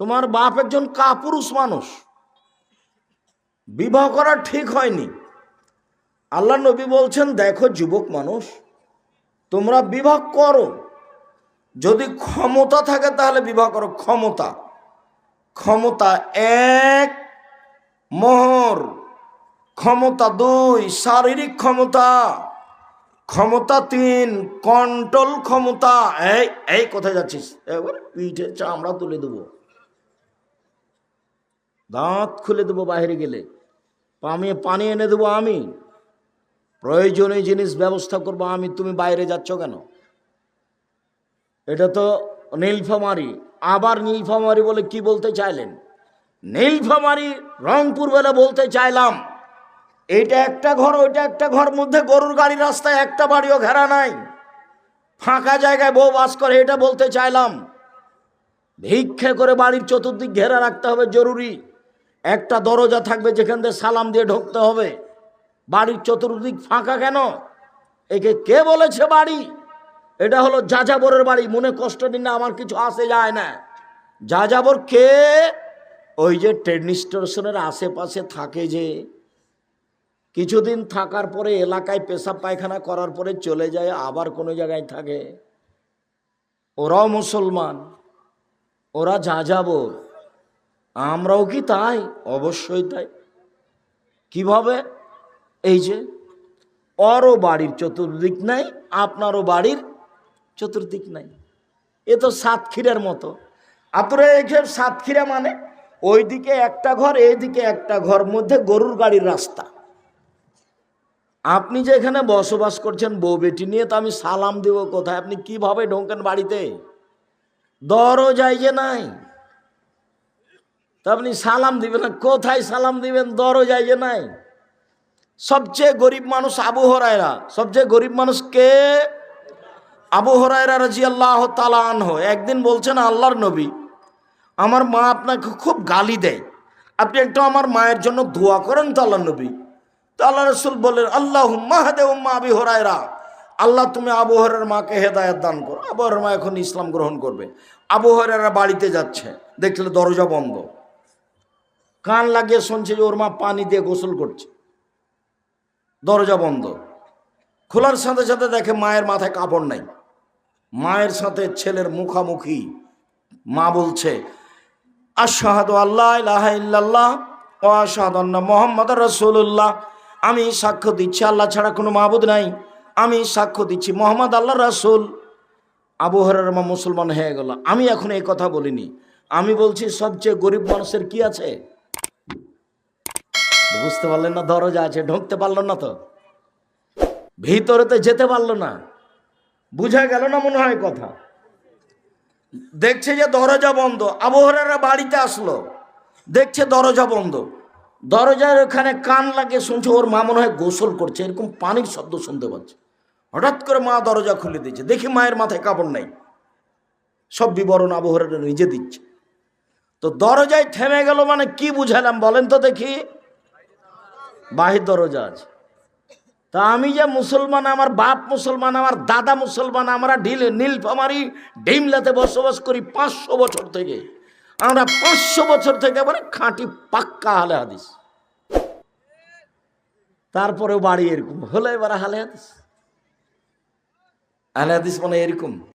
তোমার বাপ একজন কাপুরুষ মানুষ। বিবাহ করা ঠিক হয়নি। আল্লাহ নবী বলছেন, দেখো যুবক মানুষ, তোমরা বিবাহ করো। যদি ক্ষমতা থাকে তাহলে বিবাহ করো। ক্ষমতা ক্ষমতা এক, মোহর, ক্ষমতা দুই, শারীরিক ক্ষমতা ক্ষমতা তিন, কন্ট্রোল ক্ষমতা। এই এই কোথায় যাচ্ছিস? পিঠে চামড়া তুলে দেবো। দাঁত খুলে দেবো বাইরে গেলে। পানি পানি এনে দেবো আমি। প্রয়োজনীয় জিনিস ব্যবস্থা করব আমি, তুমি বাইরে যাচ্ছ কেন? এটা তো নীলফামারি। আবার নীলফামারি বলে কি বলতে চাইলেন? নীলফামারি রংপুর বলে বলতে চাইলাম। এইটা একটা ঘর, ওইটা একটা ঘর, মধ্যে গরুর গাড়ি রাস্তায় একটা বাড়িও ঘেরা নাই। ফাঁকা জায়গায় বউ বাস করে, এটা বলতে চাইলাম। ভিক্ষে করে বাড়ির চতুর্দিক ঘেরা রাখতে হবে, জরুরি। একটা দরজা থাকবে যেখান থেকে সালাম দিয়ে ঢুকতে হবে। বাড়ির চতুর্দিক ফাঁকা কেন? একে কে বলেছে বাড়ি? এটা হলো যাযাবরের বাড়ি, মনে কষ্ট দিন না, আমার কিছু আসে যায় না। যাযাবর কে? ওই যে ট্রেন স্টেশনের আশেপাশে থাকে যে। কিছুদিন থাকার পরে এলাকায় পেশাব পায়খানা করার পরে চলে যায়, আবার কোনো জায়গায় থাকে। ওরাও মুসলমান, ওরা যাযাবর। আমরাও কি তাই? অবশ্যই তাই। কীভাবে? এই যে ওরও বাড়ির চতুর্দিক নাই, আপনারও বাড়ির চতুর্দিক নাই। এ তো সাতক্ষীরার মতো। আপনারা এখানে সাতক্ষীরা মানে ওইদিকে একটা ঘর, এইদিকে একটা ঘর মধ্যে গরুর গাড়ির রাস্তা। আপনি যে এখানে বসবাস করছেন বউ বেটি নিয়ে, তো আমি সালাম দেব কোথায়? আপনি কীভাবে ঢোকেন বাড়িতে? দরজায় যে নাই। তা আপনি সালাম দিবেন না কোথায় সালাম দিবেন, দরজায় যে নাই। সবচেয়ে গরিব মানুষ আবু হরায়রা। সবচেয়ে গরিব মানুষ কে? আবু হরায়রা রাজি আল্লাহ তালানহ একদিন বলছেন, আল্লাহর নবী, আমার মা আপনাকে খুব গালি দেয়। আপনি একটু আমার মায়ের জন্য দোয়া করেন তো আল্লাহ নবী। তো আল্লাহ রসুল বললেন আল্লাহ মাহাদে উম্মা আবি হরায়রা। আল্লাহ, তুমি আবু হরের মাকে হেদায়ত দান করো। আবু হরের মা এখন ইসলাম গ্রহণ করবে। আবু হরেরা বাড়িতে যাচ্ছে। দেখলে দরজা বন্ধ। কান লাগিয়ে শুনছে যে ওর মা পানি দিয়ে গোসল করছে। দরজা বন্ধ। খোলার সাথে সাথে দেখে মায়ের মাথায় কাপড় নাই। মায়ের সাথে ছেলের মুখামুখি। মা বলছে, আশাহাদ আল্লাহ ইল্লাল্লাহ ও আশাহাদ মোহাম্মদ রসুল্লাহ আমি সাক্ষ্য দিচ্ছি, আল্লাহ ছাড়া কোনো মাহবুদ নাই। আমি সাক্ষ্য দিচ্ছি, মোহাম্মদ আল্লাহ রাসুল। আবু মা মুসলমান হয়ে গেল। আমি এখন এই কথা বলিনি। আমি বলছি, সবচেয়ে গরিব মানুষের কি আছে? বুঝতে পারলেন না, দরজা আছে, ঢুকতে পারল না তো। ভিতরেতে যেতে পারল না। বুঝা গেল না মনে হয় কথা। দেখছে যে দরজা বন্ধ আবহাওয়ারা বাড়িতে আসলো। দেখছে দরজা বন্ধ। দরজার ওখানে কান লাগে শুনছে, ওর মা মনে হয় গোসল করছে, এরকম পানির শব্দ শুনতে পাচ্ছে। হঠাৎ করে মা দরজা খুলে দিচ্ছে দেখি মায়ের মাথায় কাপড় নাই। সব বিবরণ আবহাওয়ারা নিজে দিচ্ছে। তো দরজায় থেমে গেল মানে কি বুঝালাম বলেন তো দেখি। বাহির দরজা আছে। তা আমি যে মুসলমান, আমার বাপ মুসলমান, আমার দাদা মুসলমান, আমরা ঢিল নীলফামারি ডিমলাতে বসবাস করি পাঁচশো বছর থেকে। আমরা পাঁচশো বছর থেকে এবারে খাঁটি পাক্কা হালে হাদিস। তারপরেও বাড়ি এরকম। হলে এবার হালে হাদিস। আলে হাদিস মানে এরকম।